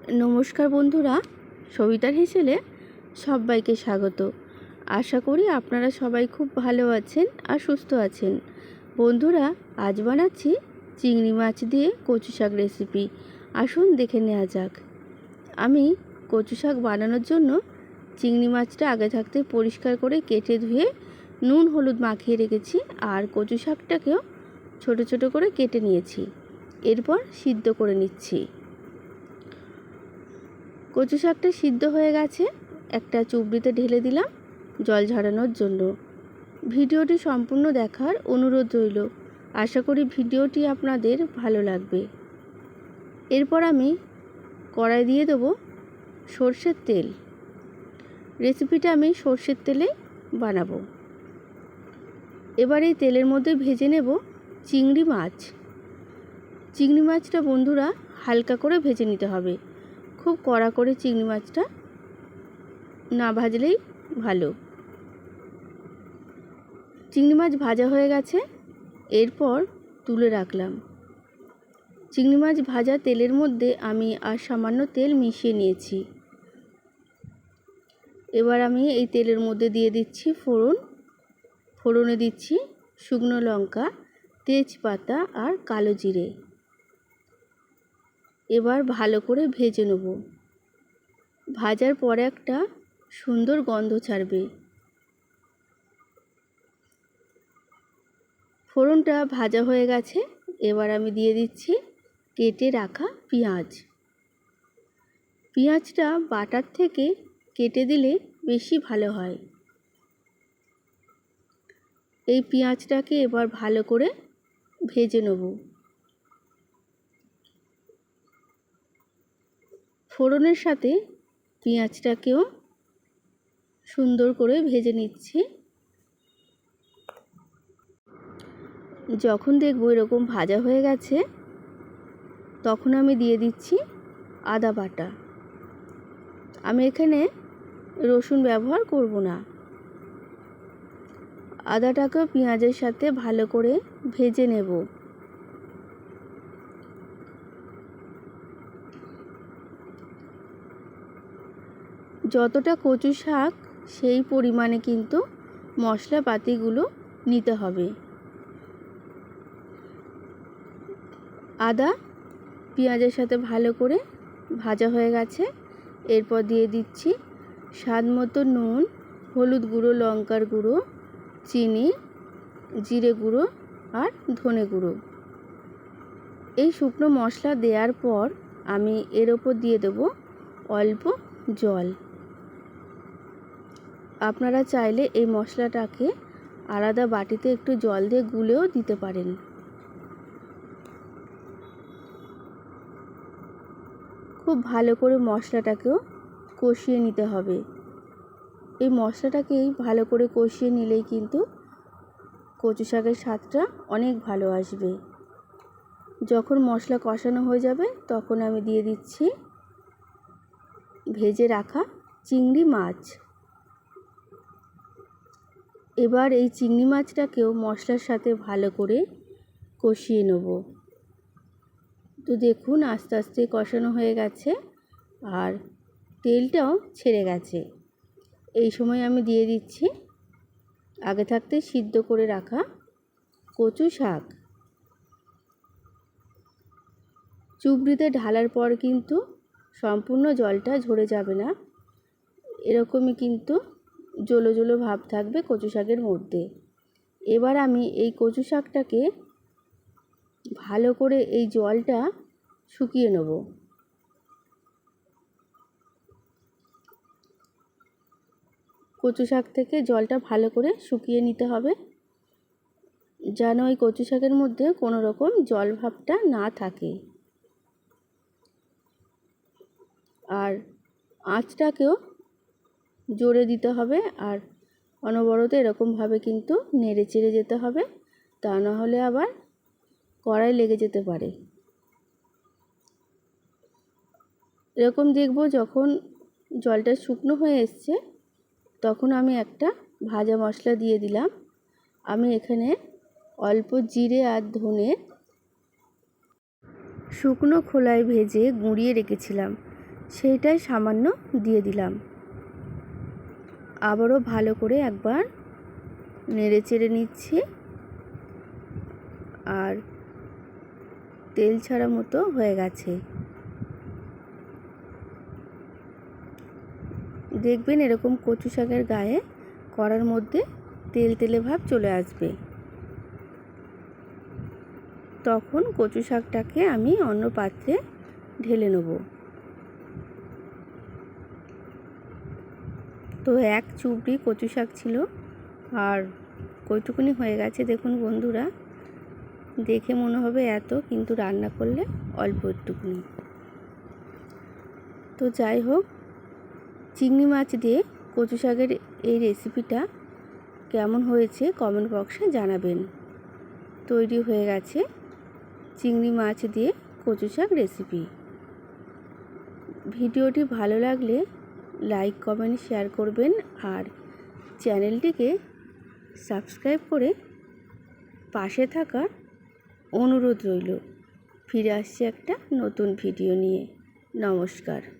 নমস্কার বন্ধুরা, সবিতার হেসেলে সবাইকে স্বাগত। আশা করি আপনারা সবাই খুব ভালো আছেন আর সুস্থ আছেন। বন্ধুরা, আজ বানাচ্ছি চিংড়ি মাছ দিয়ে কচু শাক রেসিপি আসুন দেখে নেওয়া যাক। আমি কচু শাক বানানোর জন্য চিংড়ি মাছটা আগে থাকতে পরিষ্কার করে কেটে ধুয়ে নুন, হলুদ মাখিয়ে রেখেছি আর কচু শাকটাকেও ছোট ছোট করে কেটে নিয়েছি। এরপর সিদ্ধ করে নিচ্ছি। কচু শাকটা সিদ্ধ হয়ে গেছে, একটা চুবড়িতে ঢেলে দিলাম জল ঝরানোর জন্য। ভিডিওটি সম্পূর্ণ দেখার অনুরোধ রইল। আশা করি ভিডিওটি আপনাদের ভালো লাগবে। এরপর আমি কড়াই দিয়ে দেবো সর্ষের তেল। রেসিপিটা আমি সর্ষের তেলে বানাবো। এবার এই তেলের মধ্যে ভেজে নেব চিংড়ি মাছ। চিংড়ি মাছটা বন্ধুরা হালকা করে ভেজে নিতে হবে। খুব কড়া করে চিংড়ি মাছটা না ভাজলেই ভালো। চিংড়ি মাছ ভাজা হয়ে গেছে, এরপর তুলে রাখলাম। চিংড়ি মাছ ভাজা তেলের মধ্যে আমি আর সামান্য তেল মিশিয়ে নিয়েছি। এবার আমি এই তেলের মধ্যে দিয়ে দিচ্ছি ফোড়ন। ফোড়নে দিচ্ছি শুকনো লঙ্কা, তেজপাতা আর কালো জিরে। এবার ভালো করে ভেজে নেব। ভাজার পরে একটা সুন্দর গন্ধ ছাড়বে। ফোড়নটা ভাজা হয়ে গেছে, এবার আমি দিয়ে দিচ্ছি কেটে রাখা পেঁয়াজ। পেঁয়াজটা বাটার থেকে কেটে দিলে বেশি ভালো হয়। এই পেঁয়াজটাকে এবার ভালো করে ভেজে নেব। ফোড়নের সাথে পেঁয়াজটাকেও সুন্দর করে ভেজে নিচ্ছি। যখন দেখব এরকম ভাজা হয়ে গেছে, তখন আমি দিয়ে দিচ্ছি আদা বাটা। আমি এখানে রসুন ব্যবহার করব না। আদাটাকেও পেঁয়াজের সাথে ভালো করে ভেজে নেব। যতটা কচু শাক, সেই পরিমাণে কিন্তু মশলাপাতিগুলো নিতে হবে। আদা পেঁয়াজের সাথে ভালো করে ভাজা হয়ে গেছে। এরপর দিয়ে দিচ্ছি স্বাদ মতো নুন, হলুদ গুঁড়ো, লঙ্কার গুঁড়ো, চিনি, জিরে গুঁড়ো আর ধনে গুঁড়ো। এই শুকনো মশলা দেওয়ার পর আমি এর ওপর দিয়ে দেবো অল্প জল। আপনারা চাইলে এই মশলাটাকে আলাদা বাটিতে একটু জল দিয়ে গুলেও দিতে পারেন। খুব ভালো করে মশলাটাকেও কষিয়ে নিতে হবে। এই মশলাটাকেই ভালো করে কষিয়ে নিলেই কিন্তু কচু শাকের স্বাদটা অনেক ভালো আসবে। যখন মশলা কষানো হয়ে যাবে, তখন আমি দিয়ে দিচ্ছি ভেজে রাখা চিংড়ি মাছ। এবার এই চিংড়ি মাছটাকেও মশলার সাথে ভালো করে কষিয়ে নেব। তো দেখুন আস্তে আস্তে কষানো হয়ে গেছে আর তেলটাও ছেড়ে গেছে। এই সময় আমি দিয়ে দিচ্ছি আগে থাকতে সিদ্ধ করে রাখা কচু শাক। চুবড়িতে ঢালার পর কিন্তু সম্পূর্ণ জলটা ঝরে যাবে না। এরকমই কিন্তু জলো জলো ভাব থাকবে কচু শাকের মধ্যে। এবার আমি এই কচু শাকটাকে ভালো করে এই জলটা শুকিয়ে নেব। কচু শাক থেকে জলটা ভালো করে শুকিয়ে নিতে হবে, যেন ওই কচু শাকের মধ্যে কোনো রকম জল ভাবটা না থাকে। আর আঁচটাকেও জোরে দিতে হবে আর অনবরত এরকমভাবে কিন্তু নেড়ে চেড়ে যেতে হবে। তা না হলে আবার কড়াই লেগে যেতে পারে। এরকম দেখব যখন জলটা শুকনো হয়ে এসছে, তখন আমি একটা ভাজা মশলা দিয়ে দিলাম। আমি এখানে অল্প জিরে আর ধনে শুকনো খোলায় ভেজে গুঁড়িয়ে রেখেছিলাম। সেইটাই সামান্য দিয়ে দিলাম। আবারও ভালো করে একবার নেড়ে চেড়ে নিচ্ছি। আর তেল ছাড়া মতো হয়ে গেছে। দেখবেন এরকম কচু শাকের গায়ে কড়ার মধ্যে তেল তেলে ভাব চলে আসবে। তখন কচু শাকটাকে আমি অন্য পাত্রে ঢেলে নেব। তো এক চুবড়ি কচু শাক ছিল আর কইটুকুনি হয়ে গেছে দেখুন বন্ধুরা। দেখে মনে হবে এত, কিন্তু রান্না করলে অল্প একটুকুনি। তো যাই হোক, চিংড়ি মাছ দিয়ে কচু শাকের এই রেসিপিটা কেমন হয়েছে কমেন্ট বক্সে জানাবেন। তৈরি হয়ে গেছে চিংড়ি মাছ দিয়ে কচু শাক রেসিপি। ভিডিওটি ভালো লাগলে লাইক, কমেন্ট, শেয়ার করবেন আর চ্যানেলটিকে সাবস্ক্রাইব করে পাশে থাকার অনুরোধ রইল। ফিরে আসছি একটা নতুন ভিডিও নিয়ে। নমস্কার।